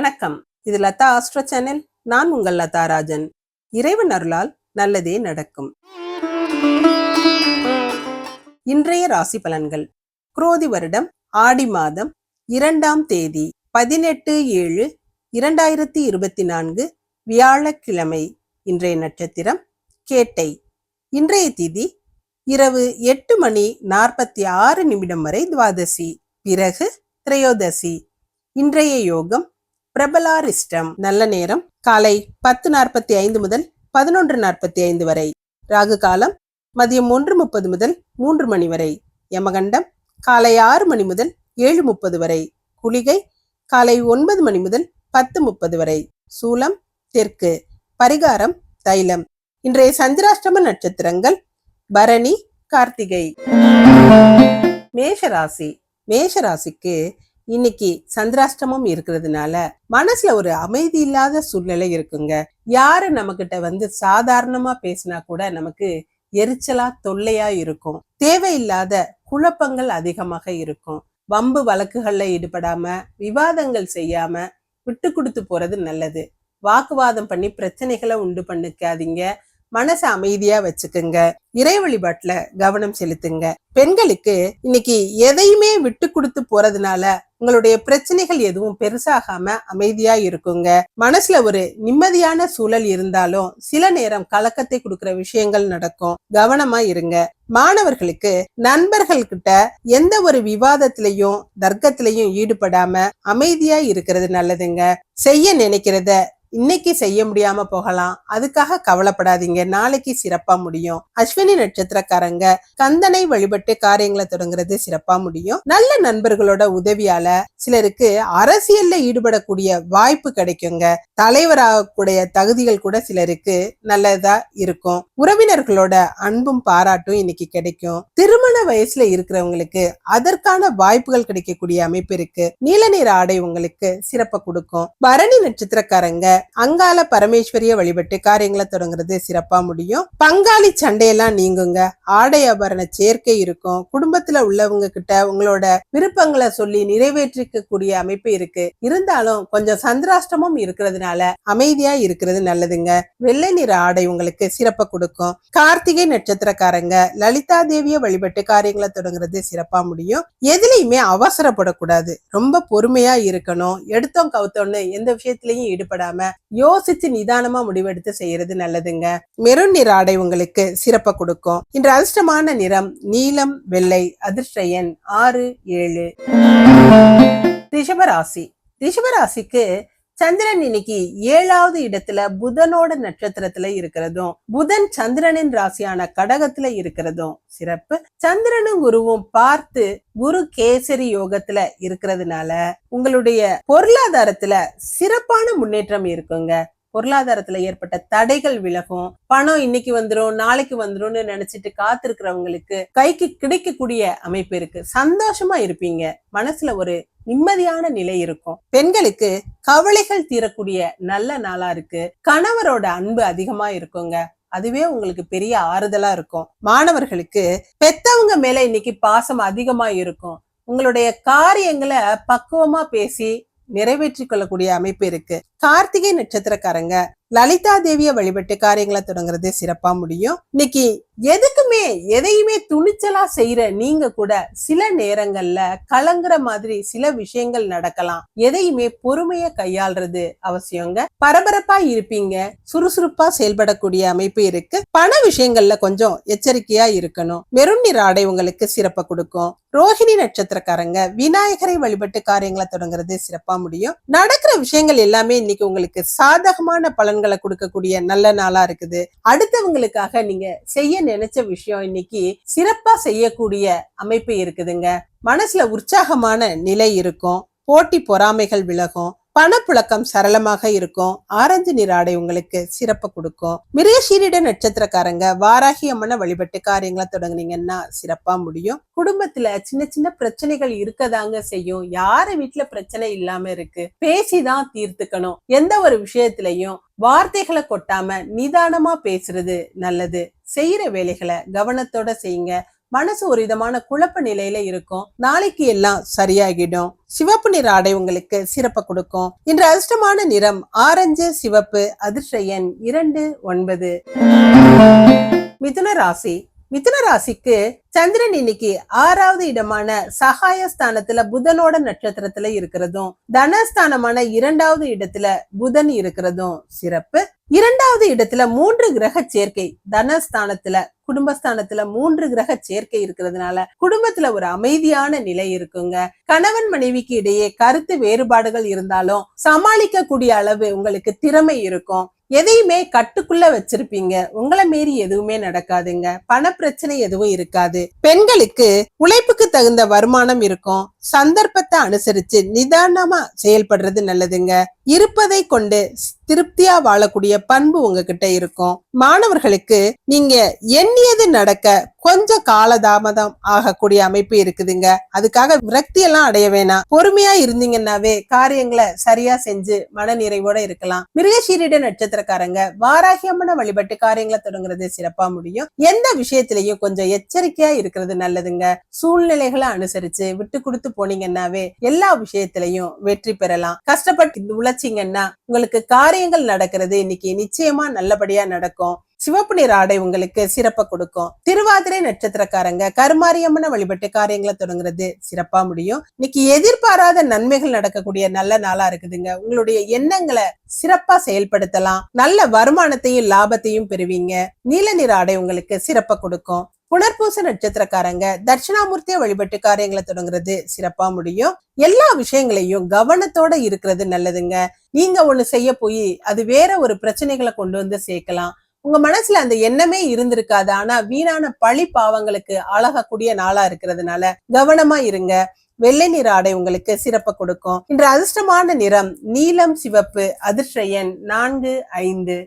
வணக்கம். இது Latha astro channel. நான் உங்கள் லதா ராஜன். இறைவன் அருளால் நல்லதே நடக்கும். இன்றைய ராசி பலன்கள். குரோதி வருடம் ஆடி மாதம் இரண்டாம் தேதி பதினெட்டு ஏழு இரண்டாயிரத்தி இருபத்தி நான்கு வியாழக்கிழமை. இன்றைய நட்சத்திரம் கேட்டை. இன்றைய திதி இரவு எட்டு மணி நாற்பத்தி ஆறு நிமிடம் வரை துவாதசி. பிறகு திரையோதசி. இன்றைய யோகம் பிரபலாரிஷ்டம். நல்ல நேரம். காலை பத்து நாற்பத்தி ஐந்து முதல் பதினொன்று நாற்பத்தி ஐந்து வரை. ராகு காலம் மதியம் ஒன்று முப்பது முதல் மூன்று மணி வரை. யமகண்டம் காலை ஆறு மணி முதல் ஏழு முப்பது வரை. குளிகை காலை ஒன்பது மணி முதல் பத்து முப்பது வரை. சூலம் தெற்கு. பரிகாரம் தைலம். இன்றைய சந்திராஷ்டம நட்சத்திரங்கள் பரணி கார்த்திகை. மேஷராசி. மேஷராசிக்கு இன்னைக்கு சந்திராஷ்டமம் இருக்கிறதுனால மனசுல ஒரு அமைதி இல்லாத சூழ்நிலை இருக்குங்க. யாரு நம்ம கிட்ட வந்து சாதாரணமா பேசினா கூட நமக்கு எரிச்சலா தொல்லையா இருக்கும். தேவையில்லாத குழப்பங்கள் அதிகமாக இருக்கும். வம்பு வழக்குகள்ல ஈடுபடாம விவாதங்கள் செய்யாம விட்டு கொடுத்து போறது நல்லது. வாக்குவாதம் பண்ணி பிரச்சனைகளை உண்டு பண்ணிக்காதீங்க. மனசை அமைதியா வச்சுக்குங்க. இறை வழிபாட்டுல கவனம் செலுத்துங்க. பெண்களுக்கு இன்னைக்கு எதையுமே விட்டு கொடுத்து போறதுனால உங்களுடைய பிரச்சனைகள் எதுவும் பெருசாகாம அமைதியா இருக்குங்க. மனசுல ஒரு நிம்மதியான சூழல் இருந்தாலும் சில நேரம் கலக்கத்தை கொடுக்கிற விஷயங்கள் நடக்கும். கவனமா இருங்க. மாணவர்களுக்கு நண்பர்கள் கிட்ட எந்த ஒரு விவாதத்திலையும் தர்க்கத்திலையும் ஈடுபடாம அமைதியா இருக்கிறது நல்லதுங்க. செய்ய நினைக்கிறத இன்னைக்கு செய்ய முடியாம போகலாம். அதுக்காக கவலைப்படாதீங்க. நாளைக்கு சிறப்பா முடியும். அஸ்வினி நட்சத்திரக்காரங்க கந்தனை வழிபட்டு காரியங்களை தொடங்குறது சிறப்பா முடியும். நல்ல நண்பர்களோட உதவியால சிலருக்கு அரசியல்ல ஈடுபடக்கூடிய வாய்ப்பு கிடைக்குங்க. தலைவராகக்கூடிய தகுதிகள் கூட சிலருக்கு நல்லதா இருக்கும். உறவினர்களோட அன்பும் பாராட்டும் இன்னைக்கு கிடைக்கும். திருமண வயசுல இருக்கிறவங்களுக்கு அதற்கான வாய்ப்புகள் கிடைக்கக்கூடிய அமைப்பு இருக்கு. நீல நிற ஆடை உங்களுக்கு சிறப்பை கொடுக்கும். பரணி நட்சத்திரக்காரங்க அங்கால பரமேஸ்வரிய வழிபட்டு காரியங்களை தொடங்குறது சிறப்பா முடியும். பங்காளி சண்டையெல்லாம் நீங்குங்க. ஆடை ஆபரண சேர்க்கை இருக்கும். குடும்பத்துல உள்ளவங்க கிட்ட உங்களோட விருப்பங்களை சொல்லி நிறைவேற்றிக்க கூடிய அமைப்பு இருக்கு. இருந்தாலும் கொஞ்சம் சந்திராஷ்டமும் இருக்கிறதுனால அமைதியா இருக்கிறது நல்லதுங்க. வெள்ளை நிற ஆடை உங்களுக்கு சிறப்பை கொடுக்கும். கார்த்திகை நட்சத்திரக்காரங்க லலிதா தேவிய வழிபட்டு காரியங்களை தொடங்குறது சிறப்பா முடியும். எதுலையுமே அவசரப்படக்கூடாது. ரொம்ப பொறுமையா இருக்கணும். எடுத்தோம் கவுத்தோன்னு எந்த விஷயத்திலையும் ஈடுபடாம யோசிச்சு நிதானமா முடிவெடுத்து செய்யறது நல்லதுங்க. மெருன் நிற ஆடை உங்களுக்கு சிறப்ப கொடுக்கும். இன்று அதிர்ஷ்டமான நிறம் நீலம் வெள்ளை அதிர்ஷ்டயன் ஆறு ஏழு. ரிஷபராசி ரிஷபராசிக்கு சந்திரன் இன்னைக்கு ஏழாவது இடத்துல புதனோட நட்சத்திரத்துல இருக்கிறதும் புதன் சந்திரனின் ராசியான கடகத்துல இருக்கிறதும் சிறப்பு. சந்திரனும் குருவும் பார்த்து குரு கேசரி யோகத்துல இருக்கிறதுனால உங்களுடைய பொருளாதாரத்துல சிறப்பான முன்னேற்றம் இருக்குங்க. பொருளாதாரத்துல ஏற்பட்ட தடைகள் விலகும். பணம் இன்னைக்கு வந்துடும் நாளைக்கு வந்துரும்னு நினைச்சிட்டு காத்திருக்கிறவங்களுக்கு கைக்கு கிடைக்கக்கூடிய அமைப்பு இருக்கு. சந்தோஷமா இருப்பீங்க. மனசுல ஒரு நிம்மதியான நிலை இருக்கும். பெண்களுக்கு கவலைகள் தீரக்கூடிய நல்ல நாளா இருக்கு. கணவரோட அன்பு அதிகமா இருக்குங்க. அதுவே உங்களுக்கு பெரிய ஆறுதலா இருக்கும். மாணவர்களுக்கு பெத்தவங்க மேல இன்னைக்கு பாசம் அதிகமா இருக்கும். உங்களுடைய காரியங்களை பக்குவமா பேசி நிறைவேற்றி கொள்ளக்கூடிய அமைப்பு இருக்கு. கார்த்திகை நட்சத்திரக்காரங்க லலிதா தேவிய வழிபட்டு காரியங்களை தொடங்குறது சிறப்பா முடியும். இன்னைக்கு எதுக்குமே எதையுமே துணிச்சலா செய்யற நீங்க கூட சில நேரங்கள்ல கலங்குற மாதிரி சில விஷயங்கள் நடக்கலாம். எதையுமே பொறுமைய கையாள்றது அவசியங்க. பரபரப்பா இருப்பீங்க. சுறுசுறுப்பா செயல்படக்கூடிய அமைப்பு இருக்கு. பண விஷயங்கள்ல கொஞ்சம் எச்சரிக்கையா இருக்கணும். மெருன் நிற ஆடை உங்களுக்கு சிறப்பை கொடுக்கும். ரோஹிணி நட்சத்திரக்காரங்க விநாயகரை வழிபட்டு காரியங்களை தொடங்குறது சிறப்பா முடியும். நடக்கிற விஷயங்கள் எல்லாமே இன்னைக்கு உங்களுக்கு சாதகமான பலன்களை கொடுக்கக்கூடிய நல்ல நாளா இருக்குது. அடுத்தவங்களுக்காக நீங்க செய்ய நினைச்ச விஷயம் இன்னைக்கு சிறப்பா செய்யக்கூடிய அமைப்பு இருக்குதுங்க. மனசுல உற்சாகமான நிலை இருக்கும். போட்டி பொறாமைகள் விலகும். பணப்புழக்கம் சரளமாக இருக்கும். ஆரஞ்சு நிற ஆடை உங்களுக்கு சிறப்பு கொடுக்கும். மிருகசீரிட நட்சத்திரக்காரங்க வாராகி அம்மனை வழிபட்டு காரியங்களை தொடங்குனீங்கன்னா சிறப்பா முடியும். குடும்பத்துல சின்ன சின்ன பிரச்சனைகள் இருக்கதாங்க செய்யும். யாரு வீட்டுல பிரச்சனை இல்லாம இருக்கு பேசிதான் தீர்த்துக்கணும். எந்த ஒரு விஷயத்திலையும் வார்த்தைகளை கொட்டாம நிதானமா பேசுறது நல்லது. செய்யற வேலைகளை கவனத்தோட செய்யுங்க. மனசு ஒரு விதமான குழப்ப நிலையில இருக்கும். நாளைக்கு எல்லாம் சரியாகிடும். சிவப்பு நிற ஆடை உங்களுக்கு சிறப்பை கொடுக்கும். இன்று அதிர்ஷ்டமான நிறம் ஆரஞ்சு சிவப்பு அதிர்ஷ்ட எண் இரண்டு ஒன்பது. மிதுன ராசி மிதுன ராசிக்கு சந்திரன் இன்னைக்கு ஆறாவது இடமான சகாய ஸ்தானத்துல புதனோட நட்சத்திரத்துல இருக்கிறதும் தனஸ்தானமான இரண்டாவது இடத்துல புதன் இருக்கிறதும் சிறப்பு. இரண்டாவது இடத்துல மூன்று கிரக சேர்க்கை தனஸ்தானத்துல குடும்பஸ்தானத்துல மூன்று கிரக சேர்க்கை இருக்கிறதுனால குடும்பத்துல ஒரு அமைதியான நிலை இருக்குங்க. கணவன் மனைவிக்கு இடையே கருத்து வேறுபாடுகள் இருந்தாலும் சமாளிக்க கூடிய அளவு உங்களுக்கு திறமை இருக்கும். எதையுமே கட்டுக்குள்ள வச்சிருப்பீங்க. உங்களை மீறி எதுவுமே நடக்காதுங்க. பண பிரச்சனை எதுவும் இருக்காது. பெண்களுக்கு உழைப்புக்கு தகுந்த வருமானம் இருக்கும். சந்தர்ப்பத்தை அனுசரிச்சு நிதானமா செயல்படுறது நல்லதுங்க. இருப்பதை கொண்டு திருப்தியா வாழக்கூடிய பண்பு உங்ககிட்ட இருக்கும். மாணவர்களுக்கு நீங்க எண்ணியது நடக்க கொஞ்சம் காலதாமதம் ஆகக்கூடிய அமைப்பு இருக்குதுங்க. அதுக்காக விரக்தி எல்லாம் அடைய வேணாம். பொறுமையா இருந்தீங்கன்னாவே காரியங்களை சரியா செஞ்சு மன நிறைவோட இருக்கலாம். மிருகசீரிட நட்சத்திரக்காரங்க வாராகியமான வழிபட்டு காரியங்களை தொடங்குறது சிறப்பா முடியும். எந்த விஷயத்திலையும் கொஞ்சம் எச்சரிக்கையா இருக்கிறது நல்லதுங்க. சூழ்நிலைகளை அனுசரிச்சு விட்டு கொடுத்து போனீங்கன்னாவே எல்லா விஷயத்திலையும் வெற்றி பெறலாம். கஷ்டப்பட்டு நினைச்சீங்கன்னா உங்களுக்கு காரியங்கள் நடக்கிறது இன்னைக்கு நிச்சயமா நல்லபடியா நடக்கும். சிவப்பு நிற ஆடை உங்களுக்கு சிறப்பை கொடுக்கும். திருவாதிரை நட்சத்திரக்காரங்க கருமாரியம்மனை வழிபட்டு காரியங்களை தொடங்குறது சிறப்பா முடியும். இன்னைக்கு எதிர்பாராத நன்மைகள் நடக்கக்கூடிய நல்ல நாளா இருக்குதுங்க. உங்களுடைய எண்ணங்களை சிறப்பா செயல்படுத்தலாம். நல்ல வருமானத்தையும் லாபத்தையும் பெறுவீங்க. நீல நிற ஆடை உங்களுக்கு சிறப்பை கொடுக்கும். புனர்பூச நட்சத்திரக்காரங்க தட்சிணாமூர்த்திய வழிபட்டு காரியங்களை தொடங்குறது சிறப்பா முடியும். எல்லா விஷயங்களையும் கவனத்தோட இருக்கிறது நல்லதுங்க. நீங்க ஒண்ணு செய்ய போய் அது வேற ஒரு பிரச்சனைகளை கொண்டு வந்து சேர்க்கலாம். உங்க மனசுல அந்த எண்ணமே இருந்திருக்காது. ஆனா வீணான பழி பாவங்களுக்கு ஆளாகக்கூடிய நாளா இருக்கிறதுனால கவனமா இருங்க. வெள்ளை நிற ஆடை உங்களுக்கு சிறப்பை கொடுக்கும். இன்று அதிர்ஷ்டமான நிறம் நீலம் சிவப்பு அதிர்ஷ்ட எண் நான்கு ஐந்து.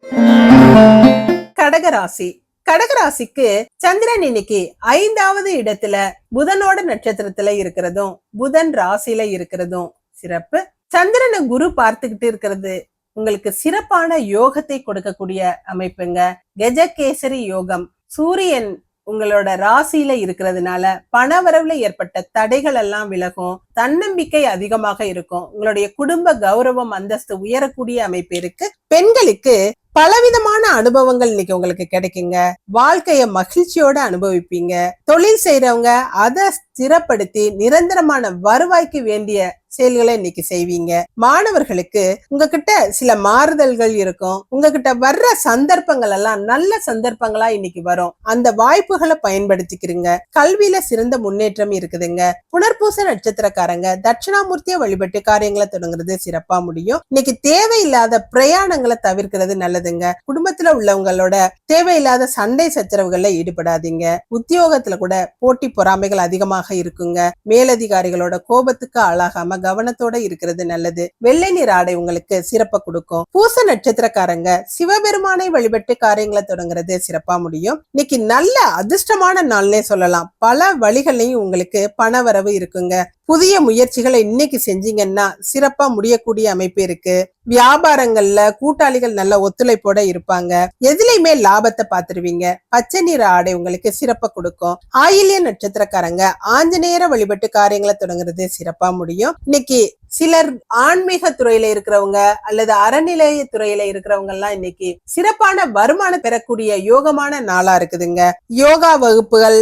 கடகராசி. கடகராசிக்கு சந்திரன் இன்னைக்கு ஐந்தாவது இடத்துல புதனோட நட்சத்திரத்துல இருக்கிறதும் புதன் ராசியில இருக்கிறதும் சிறப்பு. சந்திரனை குரு பார்த்துக்கிட்டு இருக்கிறது உங்களுக்கு சிறப்பான யோகத்தை கொடுக்கக்கூடிய அமைப்புங்க. கஜகேசரி யோகம். சூரியன் உங்களோட ராசியில இருக்கிறதுனால பணவரவுல ஏற்பட்ட தடைகள் எல்லாம் விலகும். தன்னம்பிக்கை அதிகமாக இருக்கும். உங்களுடைய குடும்ப கௌரவம் அந்தஸ்து உயரக்கூடிய அமைப்பு இருக்கு. பெண்களுக்கு பலவிதமான அனுபவங்கள் இன்னைக்கு உங்களுக்கு கிடைக்குங்க. வாழ்க்கைய மகிழ்ச்சியோட அனுபவிப்பீங்க. தொழில் செய்யறவங்க அதை ஸ்திரப்படுத்தி நிரந்தரமான வருவாய்க்கு வேண்டிய செயல்களை இன்னைக்கு செய்வீங்க. மாணவர்களுக்கு உங்ககிட்ட சில மாறுதல்கள் இருக்கும். உங்ககிட்ட வர்ற சந்தர்ப்பங்கள் எல்லாம் நல்ல சந்தர்ப்பங்களா இன்னைக்கு வரும். அந்த வாய்ப்புகளை பயன்படுத்திக்கிறீங்க. கல்வியில சிறந்த முன்னேற்றம் இருக்குதுங்க. புனர்பூச நட்சத்திரக்காரங்க தட்சிணாமூர்த்தியை வழிபட்டு காரியங்களை தொடங்குறது சிறப்பா முடியும். இன்னைக்கு தேவையில்லாத பிரயாணங்களை தவிர்க்கிறது நல்லதுங்க. குடும்பத்துல உள்ளவங்களோட தேவையில்லாத சண்டை சச்சரவுகள்ல ஈடுபடாதீங்க. உத்தியோகத்துல கூட போட்டி பொறாமைகள் அதிகமாக இருக்குங்க. மேலதிகாரிகளோட கோபத்துக்கு ஆளாகாம கவனத்தோட இருக்கிறது நல்லது. வெள்ளை நிற ஆடை உங்களுக்கு சிறப்ப கொடுக்கும். பூச நட்சத்திரக்காரங்க சிவபெருமானை வழிபட்டு காரியங்களை தொடங்குறது சிறப்பா முடியும். இன்னைக்கு நல்ல அதிர்ஷ்டமான நாள்னே சொல்லலாம். பல வழிகளையும் உங்களுக்கு பணவரவு இருக்குங்க. புதிய முயற்சிகளை இன்னைக்கு செஞ்சீங்கன்னா சிறப்பா முடியக்கூடிய அமைப்பு இருக்கு. வியாபாரங்கள்ல கூட்டாளிகள் நல்ல ஒத்துழைப்போட இருப்பாங்க. எதுலையுமே லாபத்தை பாத்துருவீங்க பச்சை நிற ஆடை உங்களுக்கு சிறப்பா கொடுக்கும். ஆயில்ய நட்சத்திரக்காரங்க ஆஞ்சநேயர வழிபட்டு காரியங்களை தொடங்குறது சிறப்பா முடியும். இன்னைக்கு சிலர் ஆன்மீக துறையில இருக்கிறவங்க அல்லது அறநிலைய துறையில இருக்கிறவங்க எல்லாம் இன்னைக்கு சிறப்பான வருமானம் பெறக்கூடிய யோகமான நாளா இருக்குதுங்க. யோகா வகுப்புகள்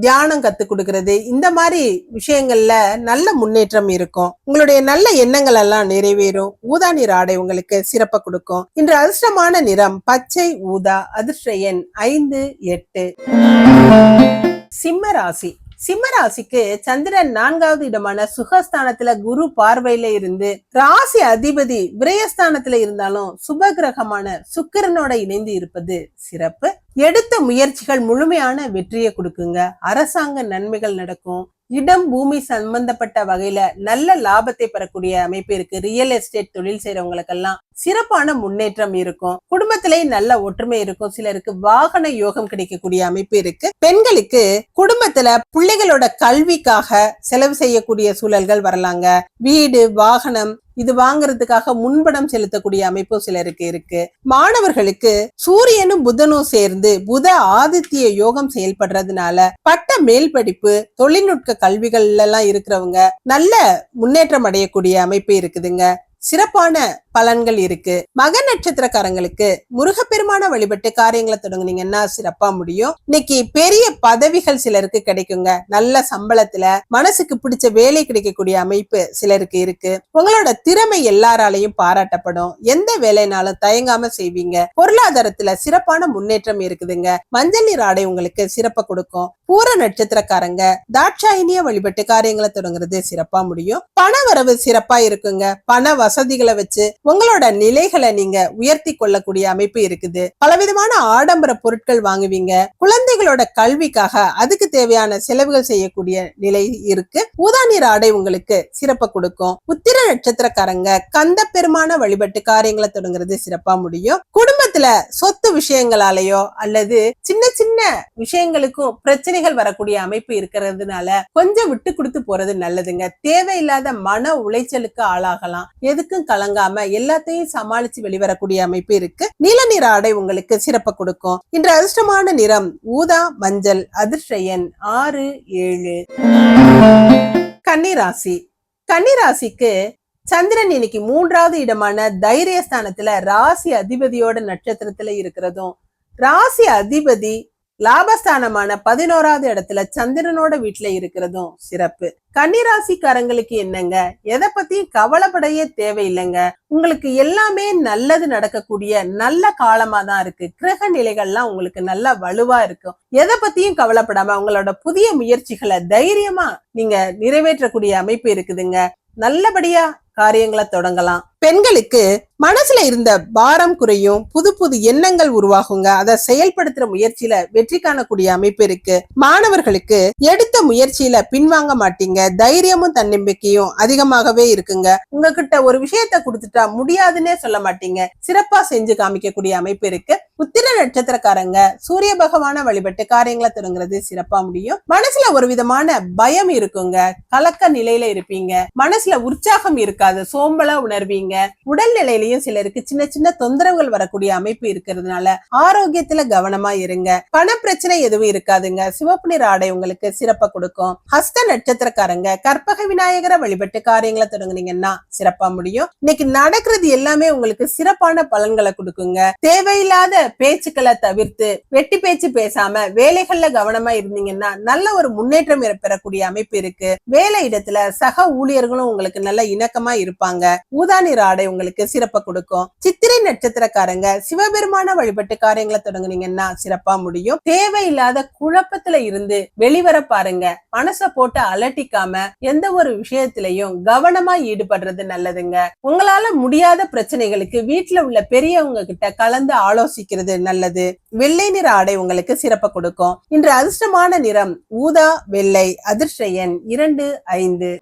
தியானம் கத்து கொடுக்கறது இந்த மாதிரி விஷயங்கள்ல நல்ல முன்னேற்றம் இருக்கும். உங்களுடைய நல்ல எண்ணங்கள் எல்லாம் நிறைவேறும். ஊதா நிற ஆடை உங்களுக்கு சிறப்பை கொடுக்கும். இன்று அதிர்ஷ்டமான நிறம் பச்சை ஊதா அதிர்ஷ்ட எண் ஐந்து எட்டு. சிம்ம ராசி. சிம்மராசிக்கு சந்திரன் நான்காவது இடமான சுகஸ்தானத்துல குரு பார்வையில இருந்து ராசி அதிபதி விரயஸ்தானத்துல இருந்தாலும் சுப கிரகமான சுக்கிரனோட இணைந்து இருப்பது சிறப்பு. எடுத்த முயற்சிகள் முழுமையான வெற்றியை கொடுக்குங்க. அரசாங்க நன்மைகள் நடக்கும். இடம் பூமி சம்பந்தப்பட்ட வகையில நல்ல லாபத்தை பெறக்கூடிய அமைப்பு இருக்கு. ரியல் எஸ்டேட் தொழில் செய்யறவங்களுக்கெல்லாம் சிறப்பான முன்னேற்றம் இருக்கும். குடும்பத்திலேயே நல்ல ஒற்றுமை இருக்கும். சிலருக்கு வாகன யோகம் கிடைக்கக்கூடிய அமைப்பு இருக்கு. பெண்களுக்கு குடும்பத்துல பிள்ளைகளோட கல்விக்காக செலவு செய்யக்கூடிய சூழல்கள் வரலாங்க. வீடு வாகனம் இது வாங்குறதுக்காக முன்பணம் செலுத்தக்கூடிய அமைப்பு சிலருக்கு இருக்கு. மாணவர்களுக்கு சூரியனும் புதனும் சேர்ந்து புத ஆதித்ய யோகம் செயல்படுறதுனால பட்ட மேல் படிப்பு தொழில்நுட்ப கல்விகள்ல எல்லாம் இருக்கிறவங்க நல்ல முன்னேற்றம் அடையக்கூடிய அமைப்பு இருக்குதுங்க. சிறப்பான பலன்கள் இருக்கு. மக நட்சத்திரக்காரங்களுக்கு முருகப்பெருமான வழிபட்டு காரியங்களை தொடங்குனீங்கன்னா சிறப்பா முடியும். இன்னைக்கு பெரிய பதவிகள் சிலருக்கு கிடைக்குங்க. நல்ல சம்பளத்துல மனசுக்கு பிடிச்ச வேலை கிடைக்கக்கூடிய அமைப்பு சிலருக்கு இருக்கு. உங்களோட திறமை எல்லாராலையும் பாராட்டப்படும். எந்த வேலைனாலும் தயங்காம செய்வீங்க. பொருளாதாரத்துல சிறப்பான முன்னேற்றம் இருக்குதுங்க. மஞ்சள் நீர் ஆடை உங்களுக்கு சிறப்பை கொடுக்கும். பூர நட்சத்திரக்காரங்க தாட்சாயினிய வழிபட்டு காரியங்களை தொடங்குறது சிறப்பா முடியும். பண வரவு சிறப்பா இருக்குங்க. பண வசதிகளை வச்சு உங்களோட நிலைகளை நீங்க உயர்த்தி கொள்ளக்கூடிய அமைப்பு இருக்குது. பலவிதமான ஆடம்பர பொருட்கள் வாங்குவீங்க. குழந்தைகளோட கல்விக்காக அதுக்கு தேவையான செலவுகள் செய்யக்கூடிய நிலை இருக்கு. ஊதா ஆடை உங்களுக்கு சிறப்பை கொடுக்கும். உத்திர நட்சத்திரக்காரங்க கந்த பெருமான வழிபட்டு காரியங்களை தொடங்குறது சிறப்பா முடியும். குடும்பத்துல சொத்து விஷயங்களாலேயோ அல்லது சின்ன சின்ன விஷயங்களுக்கும் பிரச்சனைகள் வரக்கூடிய அமைப்பு இருக்கிறதுனால கொஞ்சம் விட்டு கொடுத்து போறது நல்லதுங்க. தேவையில்லாத மன உளைச்சலுக்கு ஆளாகலாம். எது எதுக்கும் கலங்காம எல்லாத்தையும் சமாளிச்சு வெளிவரக்கூடிய அமைப்பு இருக்கு. நீல நிற ஆடை உங்களுக்கு சிறப்பு கொடுக்கும். இன்று அதிர்ஷ்டமான நிறம் ஊதா மஞ்சள் அதிர்ஷ்ட ஆறு ஏழு. கன்னிராசி. கன்னிராசிக்கு சந்திரன் இன்னைக்கு மூன்றாவது இடமான தைரியஸ்தானத்துல ராசி அதிபதியோட நட்சத்திரத்துல இருக்கிறதும் ராசி அதிபதி லாபஸ்தானமான பதினோராவது இடத்துல சந்திரனோட வீட்டுல இருக்கிறதும் சிறப்பு. கன்னிராசிக்காரங்களுக்கு என்னங்க? எதை பத்தியும் கவலைப்படையே தேவையில்லைங்க. உங்களுக்கு எல்லாமே நல்லது நடக்கக்கூடிய நல்ல காலமா தான் இருக்கு. கிரக நிலைகள்லாம் உங்களுக்கு நல்லா வலுவா இருக்கும். எதை பத்தியும் கவலைப்படாம உங்களோட புதிய முயற்சிகளை தைரியமா நீங்க நிறைவேற்றக்கூடிய அமைப்பு இருக்குதுங்க. நல்லபடியா காரியங்களை தொடங்கலாம். பெண்களுக்கு மனசுல இருந்த பாரம் குறையும் புது புது எண்ணங்கள் உருவாகுங்க. அதை செயல்படுத்துற முயற்சியில வெற்றி காணக்கூடிய அமைப்பு இருக்கு. மாணவர்களுக்கு எடுத்த முயற்சியில பின்வாங்க மாட்டீங்க. தைரியமும் தன்னம்பிக்கையும் அதிகமாகவே இருக்குங்க. உங்ககிட்ட ஒரு விஷயத்த கொடுத்துட்டா முடியாதுன்னே சொல்ல மாட்டீங்க. சிறப்பா செஞ்சு காமிக்கக்கூடிய அமைப்பு இருக்கு. உத்திர நட்சத்திரக்காரங்க சூரிய பகவான வழிபட்டு காரியங்களை தொடங்குறது சிறப்பா முடியும். மனசுல ஒரு விதமான பயம் இருக்குங்க. கலக்க நிலையில இருப்பீங்க. மனசுல உற்சாகம் இருக்காது. சோம்பலா உணர்வீங்க. உடல் நிலையிலயும் சிலருக்கு சின்ன சின்ன தொந்தரவுகள் வரக்கூடிய அமைப்பு இருக்கிறதுனால ஆரோக்கியத்துல கவனமா இருங்க. பண பிரச்சனை எதுவும் இருக்காதுங்க. சிவப்பு நிற ஆடை உங்களுக்கு சிறப்பா கொடுக்கும். ஹஸ்த நட்சத்திரக்காரங்க கற்பக விநாயகரை வழிபட்டு காரியங்களை தொடங்குனீங்கன்னா சிறப்பா முடியும். இன்னைக்கு நடக்கிறது எல்லாமே உங்களுக்கு சிறப்பான பலன்களை கொடுக்குங்க. தேவையில்லாத பேச்சுக்களை தவிர்த்து வெட்டி பேச்சு பேசாம வேலைகள்ல கவனமா இருந்தீங்கன்னா நல்ல ஒரு முன்னேற்றம் பெறக்கூடிய அமைப்பு இருக்கு. வேலை இடத்துல சக ஊழியர்களும் உங்களுக்கு நல்ல இணக்கமா இருப்பாங்க. ஊதா நிற ஆடை உங்களுக்கு சிறப்பை கொடுக்கும். சித்திரை நட்சத்திரக்காரங்க சிவபெருமான வழிபட்டு காரியங்களை தொடங்குனீங்கன்னா சிறப்பா முடியும். தேவையில்லாத குழப்பத்துல இருந்து வெளிவர பாருங்க. மனச போட்டு அலட்டிக்காம எந்த ஒரு விஷயத்திலையும் கவனமா ஈடுபடுறது நல்லதுங்க. உங்களால முடியாத பிரச்சனைகளுக்கு வீட்டுல உள்ள பெரியவங்க கிட்ட கலந்து ஆலோசிக்கிறது நல்லது. வெள்ளை நிற ஆடை உங்களுக்கு சிறப்பை கொடுக்கும். இன்று அதிர்ஷ்டமான நிறம் ஊதா வெள்ளை அதிர்ஷ்ட எண் இரண்டு ஐந்து.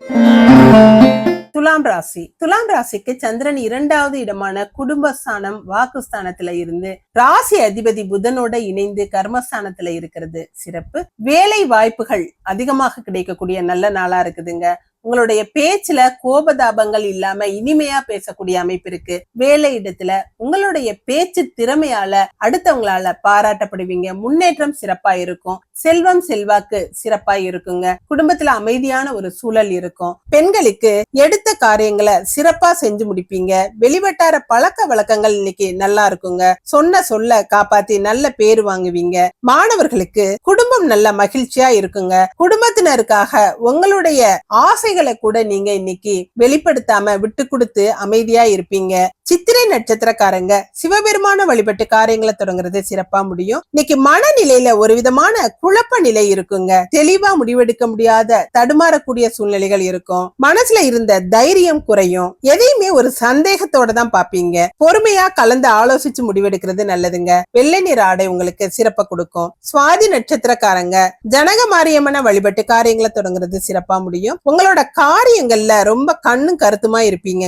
துலாம் ராசி. துலாம் ராசிக்கு சந்திரன் இரண்டாவது இடமான குடும்பஸ்தானம் வாக்குஸ்தானத்துல இருந்து ராசி அதிபதி புதனோட இணைந்து கர்மஸ்தானத்துல இருக்கிறது. சிறப்பு. வேலை வாய்ப்புகள் அதிகமாக கிடைக்கக்கூடிய நல்ல நாளா இருக்குதுங்க. உங்களுடைய பேச்சுல கோபதாபங்கள் இல்லாம இனிமையா பேசக்கூடிய அமைப்பு இருக்கு. வேலை இடத்துல உங்களுடைய பேச்சு திறமையால அடுத்தவங்களால பாராட்டப்படுவீங்க. முன்னேற்றம் சிறப்பா இருக்கும். செல்வம் செல்வாக்கு சிறப்பா இருக்குங்க. குடும்பத்துல அமைதியான ஒரு சூழல் இருக்கும். பெண்களுக்கு எடுத்த காரியங்களை சிறப்பா செஞ்சு முடிப்பீங்க. வெளிவட்டார பழக்க வழக்கங்கள் இன்னைக்கு நல்லா இருக்குங்க. சொன்ன சொல்ல காப்பாத்தி நல்ல பேர் வாங்குவீங்க. மாணவர்களுக்கு குடும்பம் நல்ல மகிழ்ச்சியா இருக்குங்க. குடும்பத்தினருக்காக உங்களுடைய ஆசை ஆசைகளை கூட நீங்க இன்னைக்கு வெளிப்படுத்தாம விட்டு கொடுத்து அமைதியா இருப்பீங்க. சித்திரை நட்சத்திரக்காரங்க சிவபெருமான வழிபட்டு காரியங்களை தொடங்குறது சிறப்பா முடியும். இன்னைக்கு மனநிலையில ஒரு விதமான குழப்ப நிலை இருக்குங்க. தெளிவா முடிவெடுக்க முடியாத தடுமாறக்கூடிய சூழ்நிலைகள் இருக்கும். மனசுல இருந்த தைரியம் குறையும். எதையுமே ஒரு சந்தேகத்தோட தான் பாப்பீங்க பொறுமையா கலந்து ஆலோசிச்சு முடிவெடுக்கிறது நல்லதுங்க. வெள்ளை நிற ஆடை உங்களுக்கு சிறப்பா கொடுக்கும். சுவாதி நட்சத்திரக்காரங்க ஜனக மாரியம்மன வழிபட்டு காரியங்களை தொடங்குறது சிறப்பா முடியும். உங்களோட காரியங்கள்ல ரொம்ப கண்ணும் கருத்துமா இருப்பீங்க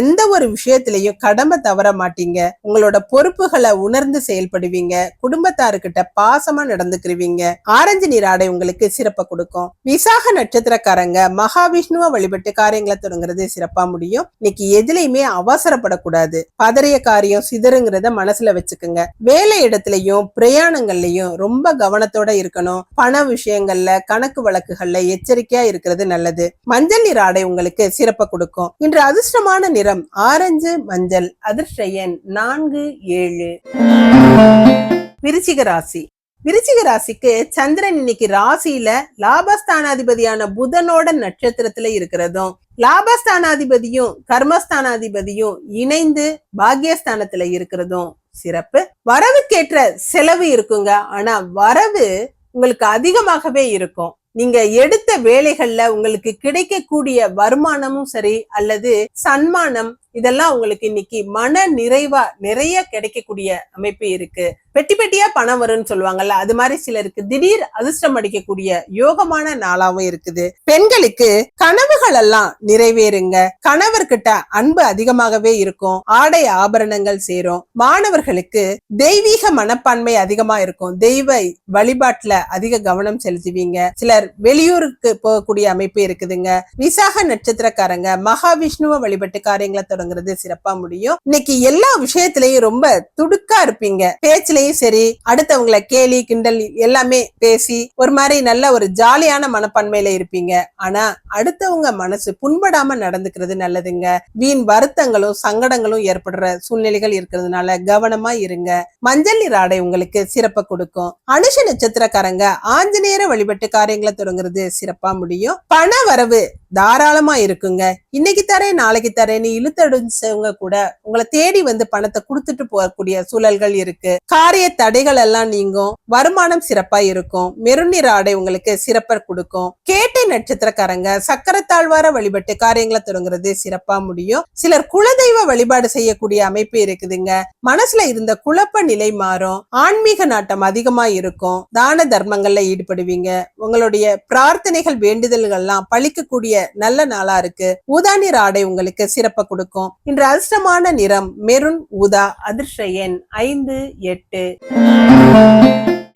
எந்த ஒரு விஷயத்திலையும் உங்களுடைய கடமை தவற மாட்டீங்க. உங்களோட பொறுப்புகளை உணர்ந்து செயல்படுவீங்க. குடும்பத்தாருக்கிட்ட பாசமா நடந்துக்கிருவீங்க. ஆரஞ்சு நீர் ஆடை உங்களுக்கு சிறப்பை கொடுக்கும். விசாக நட்சத்திரக்காரங்க மகாவிஷ்ணுவை வழிபட்டு காரியங்களை தொடங்குறது சிறப்பா முடியும். இன்னைக்கு எதுலையுமே அவசரப்படக்கூடாது. பதறிய காரியம் சிதறுங்கிறத மனசுல வச்சுக்கோங்க. வேலை இடத்துலயும் பிரயாணங்கள்லயும் ரொம்ப கவனத்தோட இருக்கணும். பண விஷயங்கள்ல கணக்கு வழக்குகள்ல எச்சரிக்கையா இருக்கிறது நல்லது. மஞ்சள் நீர் ஆடை உங்களுக்கு சிறப்பை கொடுக்கும். இன்று அதிர்ஷ்டமான நிறம் ஆரஞ்சு அஞ்சல் அதிர்ஷயன் நான்கு ஏழு. விருச்சிக ராசி. விருச்சிக ராசிக்கு சந்திரன் இன்னைக்கு ராசியில லாபஸ்தானாதிபதியான புதனோட நட்சத்திரத்துல இருக்கிறதும் லாபஸ்தானாதிபதியும் கர்மஸ்தானாதிபதியும் இணைந்து பாக்கியஸ்தானத்துல இருக்கிறதும் சிறப்பு. வரவுக்கேற்ற செலவு இருக்குங்க. ஆனா வரவு உங்களுக்கு அதிகமாகவே இருக்கும். நீங்க எடுத்த வேலைகள்ல உங்களுக்கு கிடைக்கக்கூடிய வருமானமும் சரி அல்லது சன்மானம் இதெல்லாம் உங்களுக்கு இன்னைக்கு மன நிறைவா நிறைய கிடைக்கக்கூடிய அமைப்பு இருக்கு. பெட்டி பெட்டியா பணம் வரும்னு சொல்லுவாங்கல்ல அது மாதிரி சிலருக்கு திடீர் அதிர்ஷ்டம் அடிக்கக்கூடிய யோகமான நாளாவும் இருக்குது. பெண்களுக்கு கனவுகள் எல்லாம் நிறைவேறுங்க. கணவர்கிட்ட அன்பு அதிகமாகவே இருக்கும். ஆடை ஆபரணங்கள் சேரும். மாணவர்களுக்கு தெய்வீக மனப்பான்மை அதிகமா இருக்கும். தெய்வ வழிபாட்டுல அதிக கவனம் செலுத்துவீங்க. சிலர் வெளியூருக்கு போகக்கூடிய அமைப்பு இருக்குதுங்க. விசாக நட்சத்திரக்காரங்க மகாவிஷ்ணுவை வழிபட்டு காரியங்களை தொடங்குறது சிறப்பா முடியும். இன்னைக்கு எல்லா விஷயத்திலையும் ரொம்ப துடுக்கா இருப்பீங்க. பேச்சுலயும் சரி அடுத்தவங்களை கேலி கிண்டல் எல்லாமே பேசி ஒரு மாதிரி நல்ல ஒரு ஜாலியான மனப்பான்மையில இருப்பீங்க. ஆனா அடுத்தவங்க மனசு புண்படாம நடந்துக்கிறது நல்லதுங்க. வீண் வருத்தங்களும் சங்கடங்களும் ஏற்படுற சூழ்நிலைகள் இருக்கிறதுனால கவனமா இருங்க. மஞ்சள் நீர் ஆடை உங்களுக்கு சிறப்பை கொடுக்கும். அனுஷ நட்சத்திரக்காரங்க ஆஞ்சநேயர வழிபட்டு காரியங்களை தொடங்குறது சிறப்பா முடியும். பண வரவு தாராளமா இருக்குங்க. இன்னைக்கு தரேன் நாளைக்கு தரேன்னு இழுத்தடிச்சவங்க கூட உங்களை தேடி வந்து பணத்தை கொடுத்துட்டு போகக்கூடிய சூழல்கள் இருக்கு. காரிய தடைகள் எல்லாம் நீங்கும். வருமானம் சிறப்பா இருக்கும். மெருநீர் ஆடை உங்களுக்கு சிறப்பை கொடுக்கும். கேட்டை நட்சத்திரக்காரங்க சக்கரத்தாழ்வார வழிபட்டு காரியங்களை தொடங்குறது சிறப்பா முடியும். சிலர் குலதெய்வ வழிபாடு செய்யக்கூடிய அமைப்பு இருக்குதுங்க. மனசுல இருந்த குழப்ப நிலை மாறும். ஆன்மீக நாட்டம் அதிகமா இருக்கும். தான தர்மங்கள்ல ஈடுபடுவீங்க. உங்களுடைய பிரார்த்தனைகள் வேண்டுதல்கள்லாம் பழிக்கக்கூடிய நல்ல நாளா இருக்கு. ஊதா ஆடை உங்களுக்கு சிறப்பை கொடுக்கும். இன்று அதிர்ஷ்டமான நிறம் மெருன் ஊதா அதிர்ஷ்ட எண் ஐந்து எட்டு.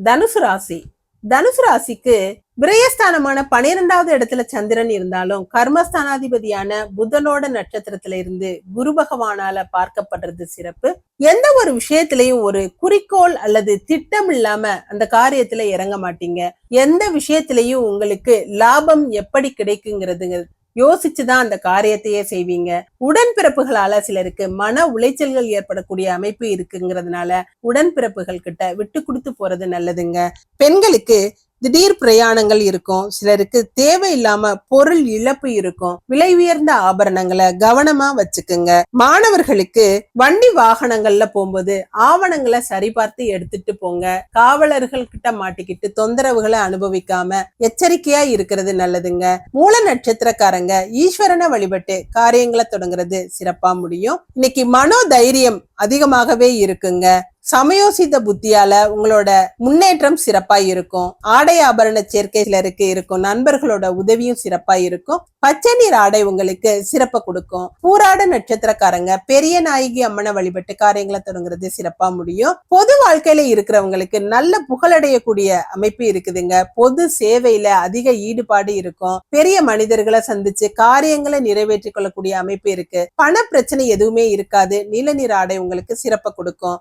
தனுசு ராசி. தனுசு ராசிக்கு விரயஸ்தானமான பனிரெண்டாவது இடத்துல சந்திரன் இருந்தாலும் கர்மஸ்தானாதிபதியான புதனோட நட்சத்திரத்துல இருந்து குரு பகவானால பார்க்கப்படுறது சிறப்பு. எந்த ஒரு விஷயத்திலையும் ஒரு குறிக்கோள் அல்லது திட்டம் இல்லாம அந்த காரியத்துல இறங்க மாட்டீங்க. எந்த விஷயத்திலையும் உங்களுக்கு லாபம் எப்படி கிடைக்குங்கிறது யோசிச்சுதான் அந்த காரியத்தையே செய்வீங்க. உடன்பிறப்புகளால சிலருக்கு மன உளைச்சல்கள் ஏற்படக்கூடிய அமைப்பு இருக்குங்கிறதுனால உடன்பிறப்புகள் கிட்ட விட்டு கொடுத்து போறது நல்லதுங்க. பெண்களுக்கு திடீர் பிரயாணங்கள் இருக்கும். சிலருக்கு தேவையில்லாம பொருள் இழப்பு இருக்கும். விலை உயர்ந்த ஆபரணங்களை கவனமா வச்சுக்குங்க. மாணவர்களுக்கு வண்டி வாகனங்கள்ல போகும்போது ஆவணங்களை சரிபார்த்து எடுத்துட்டு போங்க. காவலர்கள் கிட்ட மாட்டிக்கிட்டு தொந்தரவுகளை அனுபவிக்காம எச்சரிக்கையா இருக்கிறது நல்லதுங்க. மூல நட்சத்திரக்காரங்க ஈஸ்வரனை வழிபட்டு காரியங்களை தொடங்குறது சிறப்பா முடியும். இன்னைக்கு மனோ தைரியம் அதிகமாகவே இருக்குங்க. சமயோசித புத்தியால உங்களோட முன்னேற்றம் சிறப்பா இருக்கும். ஆடை ஆபரண சேர்க்கை சிலருக்கு இருக்கும். நண்பர்களோட உதவியும் சிறப்பா இருக்கும். பச்சை நீர் ஆடை உங்களுக்கு சிறப்பை கொடுக்கும். பூராட நட்சத்திரக்காரங்க பெரிய நாயகி அம்மனை வழிபட்டு காரியங்களை தொடங்குறது சிறப்பா முடியும். பொது வாழ்க்கையில இருக்கிறவங்களுக்கு நல்ல புகழடையக்கூடிய அமைப்பு இருக்குதுங்க. பொது சேவையில அதிக ஈடுபாடு இருக்கும். பெரிய மனிதர்களை சந்திச்சு காரியங்களை நிறைவேற்றிக் கொள்ளக்கூடிய அமைப்பு இருக்கு. பண பிரச்சனை எதுவுமே இருக்காது. நீல நீர் ஆடை உங்களுக்கு சிறப்பை கொடுக்கும்.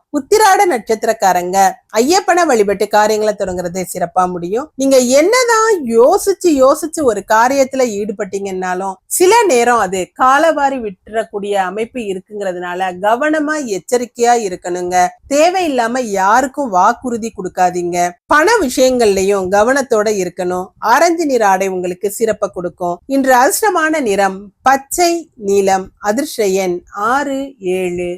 உத்திராட நட்சத்திரக்காரங்க ஐயப்பனை வழிபட்டு காரியங்களை தொடங்குறதே சிறப்பா முடியும். நீங்க என்னதான் யோசிச்சு யோசிச்சு ஒரு காரியத்துல ஈடுபட்டீங்கன்னாலும் சில நேரம் அது காலவாரி விட்டுறக்கூடிய அமைப்பு இருக்குங்கிறதுனால கவனமா எச்சரிக்கையா இருக்கணுங்க. தேவையில்லாம யாருக்கும் வாக்குறுதி கொடுக்காதீங்க. பண விஷயங்கள்லயும் கவனத்தோட இருக்கணும். ஆரஞ்சு நிற ஆடை உங்களுக்கு சிறப்பை கொடுக்கும். இன்று அதிர்ஷ்டமான நிறம் பச்சை நீலம் அதிர்ஷ்ட எண் ஆறு ஏழு.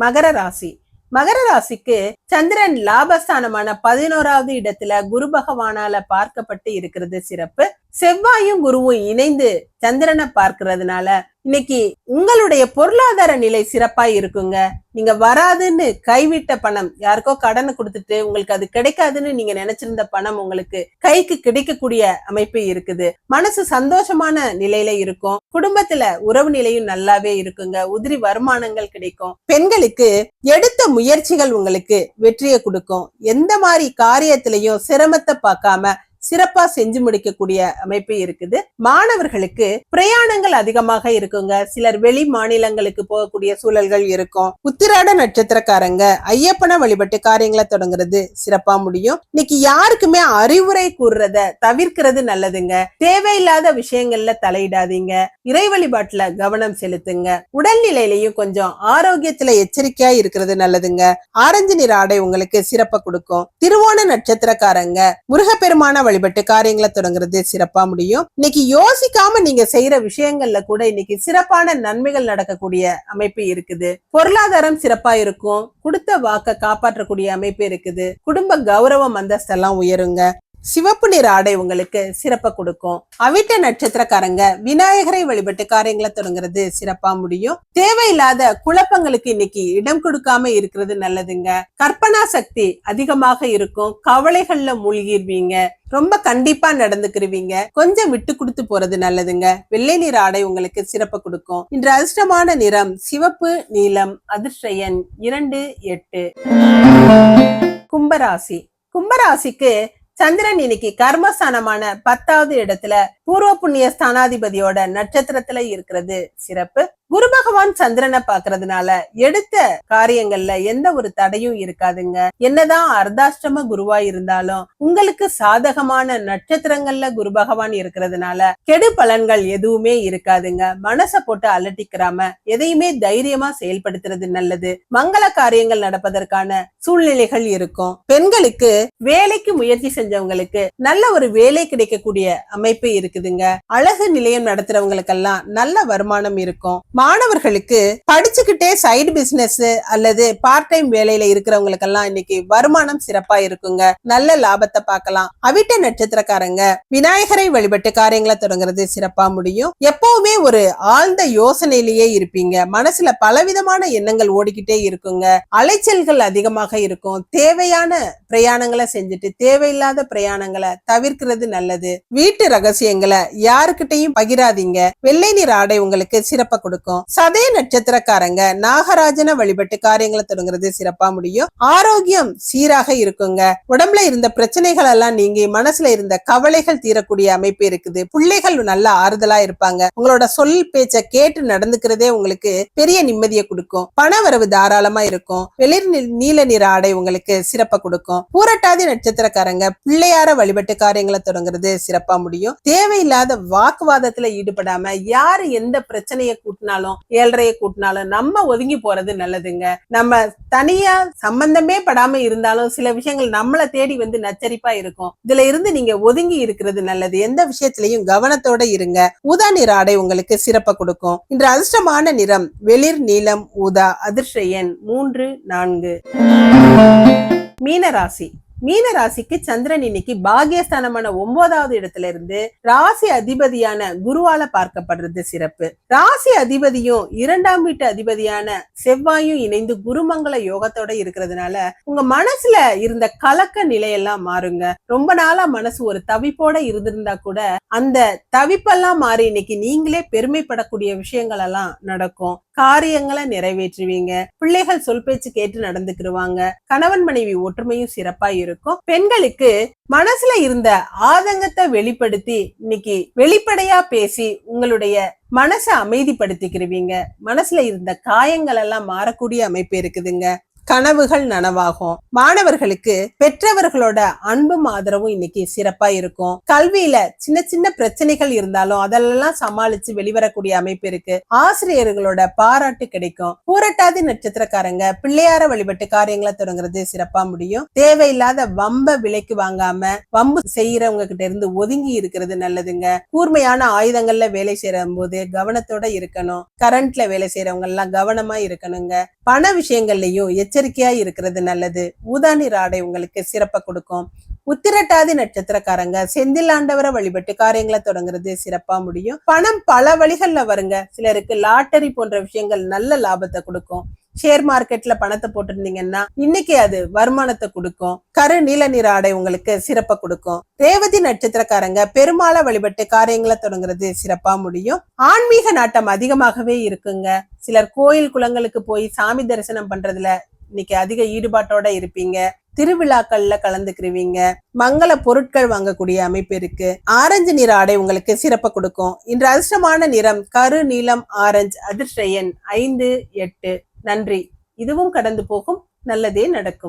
மகர ராசி. மகர ராசிக்கு சந்திரன் லாபஸ்தானமான பதினோராவது இடத்துல குரு பகவானால பார்க்கப்பட்டு இருக்கிறது சிறப்பு. செவ்வாயும் குருவும் இணைந்து சந்திரனை பார்க்கறதுனால இன்னைக்கு உங்களுடைய பொருளாதார நிலை சிறப்பா இருக்குங்க. நீங்க வராதுன்னு கைவிட்ட பணம் யாருக்கோ கடனை கொடுத்துட்டு உங்களுக்கு அது கிடைக்காதுன்னு நீங்க நினைச்சிருந்த பணம் உங்களுக்கு கைக்கு கிடைக்கக்கூடிய அமைப்பு இருக்குது. மனசு சந்தோஷமான நிலையில இருக்கும். குடும்பத்துல உறவு நிலையும் நல்லாவே இருக்குங்க. உதிரி வருமானங்கள் கிடைக்கும். பெண்களுக்கு எடுத்த முயற்சிகள் உங்களுக்கு வெற்றியை கொடுக்கும். எந்த மாதிரி காரியத்திலையும் சிரமத்தை பார்க்காம சிறப்பா செஞ்சு முடிக்கக்கூடிய அமைப்பு இருக்குது. மாணவர்களுக்கு பிரயாணங்கள் அதிகமாக இருக்குங்க. சிலர் வெளி மாநிலங்களுக்கு போகக்கூடிய சூழல்கள் இருக்கும். உத்திராட நட்சத்திரக்காரங்க ஐயப்பன வழிபட்டு காரியங்களை தொடங்குறது சிறப்பா முடியும். இன்னைக்கு யாருக்குமே அறிவுரை கூறுறத தவிர்க்கிறது நல்லதுங்க. தேவையில்லாத விஷயங்கள்ல தலையிடாதீங்க. இறை வழிபாட்டுல கவனம் செலுத்துங்க. உடல்நிலையிலையும் கொஞ்சம் ஆரோக்கியத்துல எச்சரிக்கையா இருக்கிறது நல்லதுங்க. ஆரஞ்சு நிற ஆடை உங்களுக்கு சிறப்பை கொடுக்கும். திருவோண நட்சத்திரக்காரங்க முருகப்பெருமான வழிபட்டு காரியங்களை தொடங்குறது சிறப்பா முடியும். இன்னைக்கு யோசிக்காம நீங்க செய்யற விஷயங்கள்ல கூட இன்னைக்கு சிறப்பான நன்மைகள் நடக்கக்கூடிய அமைப்பு இருக்குது. பொருளாதாரம் சிறப்பா இருக்கும். கொடுத்த வாக்க காப்பாற்றக்கூடிய அமைப்பு இருக்குது. குடும்ப கௌரவம் அந்தஸ்தெல்லாம் உயருங்க. சிவப்பு நிற ஆடை உங்களுக்கு சிறப்பை கொடுக்கும். அவிட்ட நட்சத்திரக்காரங்க விநாயகரை வழிபட்டு காரியங்களை தொடங்குறது சிறப்பா முடியும். தேவையில்லாத குழப்பங்களுக்கு இன்னைக்கு இடம் கொடுக்காம இருக்கிறது நல்லதுங்க. கற்பனா சக்தி அதிகமாக இருக்கும். கவலைகள்ல மூழ்கிடுவீங்க ரொம்ப கண்டிப்பா நடந்துக்கிருவீங்க. கொஞ்சம் விட்டு கொடுத்து போறது நல்லதுங்க. வெள்ளை நிற ஆடை உங்களுக்கு சிறப்பு கொடுக்கும். இன்று அதிர்ஷ்டமான நிறம் சிவப்பு நீலம் அதிர்ஷ்டயன் இரண்டு எட்டு. கும்பராசி. கும்பராசிக்கு சந்திரன் இன்னைக்கு கர்மஸ்தானமான பத்தாவது இடத்துல பூர்வ புண்ணிய ஸ்தானாதிபதியோட நட்சத்திரத்துல இருக்கிறது சிறப்பு. குரு பகவான் சந்திரனை பாக்குறதுனால எடுத்த காரியங்கள்ல எந்த ஒரு தடையும் இருக்காதுங்க. என்னதான் அர்த்தாஷ்டம குருவா இருந்தாலும் உங்களுக்கு சாதகமான நட்சத்திரங்கள்ல குரு பகவான் இருக்கிறதுனால கெடு பலன்கள் எதுவுமே இருக்காதுங்க. மனசை போட்டு அலட்டிக்கிறாம எதையுமே தைரியமா செயல்படுத்துறது நல்லது. மங்கள காரியங்கள் நடப்பதற்கான சூழ்நிலைகள் இருக்கும். பெண்களுக்கு வேலைக்கு முயற்சி செஞ்சவங்களுக்கு நல்ல ஒரு வேலை கிடைக்கக்கூடிய அமைப்பு இருக்கு இருக்குதுங்க. அழகு நிலையம் நடத்துறவங்களுக்கெல்லாம் நல்ல வருமானம் இருக்கும். மாணவர்களுக்கு படிச்சுக்கிட்டே சைடு பிசினஸ் அல்லது பார்ட் டைம் வேலையில இருக்கிறவங்களுக்கெல்லாம் இன்னைக்கு வருமானம் சிறப்பா இருக்குங்க. நல்ல லாபத்தை பார்க்கலாம். அவிட்ட நட்சத்திரக்காரங்க விநாயகரை வழிபட்டு காரியங்களை தொடங்குறது சிறப்பா முடியும். எப்பவுமே ஒரு ஆழ்ந்த யோசனையிலேயே இருப்பீங்க. மனசுல பலவிதமான எண்ணங்கள் ஓடிக்கிட்டே இருக்குங்க. அலைச்சல்கள் அதிகமாக இருக்கும். தேவையான பிரயாணங்களை செஞ்சுட்டு தேவையில்லாத பிரயாணங்களை தவிர்க்கிறது நல்லது. வீட்டு ரகசியங்களை யாருக்கிட்டையும் பகிராதீங்க. வெள்ளை நிற ஆடை உங்களுக்கு சிறப்ப கொடுக்கும். சதய நட்சத்திரக்காரங்க நாகராஜன வழிபட்டு காரியங்களை தொடங்குறது சிறப்பா முடியும். ஆரோக்கியம் சீராக இருக்குங்க. உடம்புல இருந்த பிரச்சனைகள் எல்லாம் நீங்கி மனசுல இருந்த கவலைகள் தீரக்கூடிய அமைப்பு இருக்குது. பிள்ளைகள் நல்ல ஆறுதலா இருப்பாங்க. உங்களோட சொல் பேச்ச கேட்டு நடந்துக்கிறதே உங்களுக்கு பெரிய நிம்மதியை கொடுக்கும். பண வரவு தாராளமா இருக்கும். வெளிர் நீல நிற ஆடை உங்களுக்கு சிறப்ப கொடுக்கும். பூரட்டாதி நட்சத்திரக்காரங்க பிள்ளையார வழிபட்டு காரியங்களை தொடங்குறது சிறப்பா முடியும். தேவையில்லாத வாக்குவாதத்துல ஈடுபடாம யாரு எந்த பிரச்சனையை கூட்டினாலும் ஏழரையை கூட்டினாலும் நம்ம ஒதுங்கி போறது நல்லதுங்க. நம்ம தனியா சம்பந்தமே படாம இருந்தாலும் சில விஷயங்கள் நம்மள தேடி வந்து நச்சரிப்பா இருக்கும். இதுல இருந்து நீங்க ஒதுங்கி இருக்கிறது நல்லது. எந்த விஷயத்திலையும் கவனத்தோட இருங்க. ஊதா நிற ஆடை உங்களுக்கு சிறப்பை கொடுக்கும். இன்று அதிர்ஷ்டமான நிறம் வெளிர் நீலம் ஊதா அதிர்ஷ்ட எண் மூன்று நான்கு. மீனராசி. மீன ராசிக்கு சந்திரன் இன்னைக்கு பாகியஸ்தானமான ஒன்பதாவது இடத்துல இருந்து ராசி அதிபதியான குருவால பார்க்கப்படுறது சிறப்பு. ராசி அதிபதியும் இரண்டாம் வீட்டு அதிபதியான செவ்வாயும் இணைந்து குருமங்கள யோகத்தோட இருக்கிறதுனால உங்க மனசுல இருந்த கலக்க நிலையெல்லாம் மாறுங்க. ரொம்ப நாளா மனசு ஒரு தவிப்போட இருந்திருந்தா கூட அந்த தவிப்பெல்லாம் மாறி இன்னைக்கு நீங்களே பெருமைப்படக்கூடிய விஷயங்கள் எல்லாம் நடக்கும். காரியங்களை நிறைவேற்றுவீங்க. பிள்ளைகள் சொல் பேச்சு கேட்டு நடந்துக்கிருவாங்க. கணவன் மனைவி ஒற்றுமையும் சிறப்பா இருக்கும். பெண்களுக்கு மனசுல இருந்த ஆதங்கத்தை வெளிப்படுத்தி இன்னைக்கு வெளிப்படையா பேசி உங்களுடைய மனசை அமைதிப்படுத்திக்கிருவீங்க. மனசுல இருந்த காயங்கள் எல்லாம் மாறக்கூடிய அமைப்பு இருக்குதுங்க. கனவுகள் நனவாகும். மாணவர்களுக்கு பெற்றவர்களோட அன்பும் ஆதரவும் இன்னைக்கு சிறப்பா இருக்கும். கல்வியில சின்ன சின்ன பிரச்சனைகள் இருந்தாலும் அதெல்லாம் சமாளிச்சு வெளிவரக்கூடிய அமைப்பு இருக்கு. ஆசிரியர்களோட பாராட்டு கிடைக்கும். பூரட்டாதி நட்சத்திரக்காரங்க பிள்ளையார வழிபட்டு காரியங்களை தொடங்குறது சிறப்பா முடியும். தேவையில்லாத வம்ப விலைக்கு வாங்காம வம்பு செய்யறவங்க கிட்ட இருந்து ஒதுங்கி இருக்கிறது நல்லதுங்க. கூர்மையான ஆயுதங்கள்ல வேலை செய்யற போது கவனத்தோட இருக்கணும். கரண்ட்ல வேலை செய்யறவங்க எல்லாம் கவனமா இருக்கணுங்க. பண விஷயங்கள்லயும் எச்சரிக்கையா இருக்கிறது நல்லது. ஊதா நிற ஆடை உங்களுக்கு சிறப்பை கொடுக்கும். உத்திரட்டாதி நட்சத்திரக்காரங்க செந்தில் ஆண்டவரை வழிபட்டு காரியங்களை தொடங்குறது சிறப்பா முடியும். பணம் பல வழிகள்ல வருங்க. சிலருக்கு லாட்டரி போன்ற விஷயங்கள் நல்ல லாபத்தை கொடுக்கும். ஷேர் மார்க்கெட்ல பணத்தை போட்டிருந்தீங்கன்னா இன்னைக்கு அது வருமானத்தை கொடுக்கும். கரு நீல நிற ஆடை உங்களுக்கு சிறப்பை கொடுக்கும். ரேவதி நட்சத்திரக்காரங்க பெருமாளை வழிபட்டு காரியங்களை தொடங்குறது சிறப்பா முடியும். ஆன்மீக நாட்டம் அதிகமாகவே இருக்குங்க. சிலர் கோயில் குளங்களுக்கு போய் சாமி தரிசனம் பண்றதுல இன்னைக்கு அதிக ஈடுபாட்டோட இருப்பீங்க. திருவிழாக்கள்ல கலந்துக்கிருவீங்க. மங்கள பொருட்கள் வாங்கக்கூடிய அமைப்பு இருக்கு. ஆரஞ்சு நிற ஆடை உங்களுக்கு சிறப்பு கொடுக்கும். இன்று அதிர்ஷ்டமான நிறம் கரு நீலம் ஆரஞ்சு அதிர்ஷ்ட எண் ஐந்து எட்டு. நன்றி. இதுவும் கடந்து போகும். நல்லதே நடக்கும்.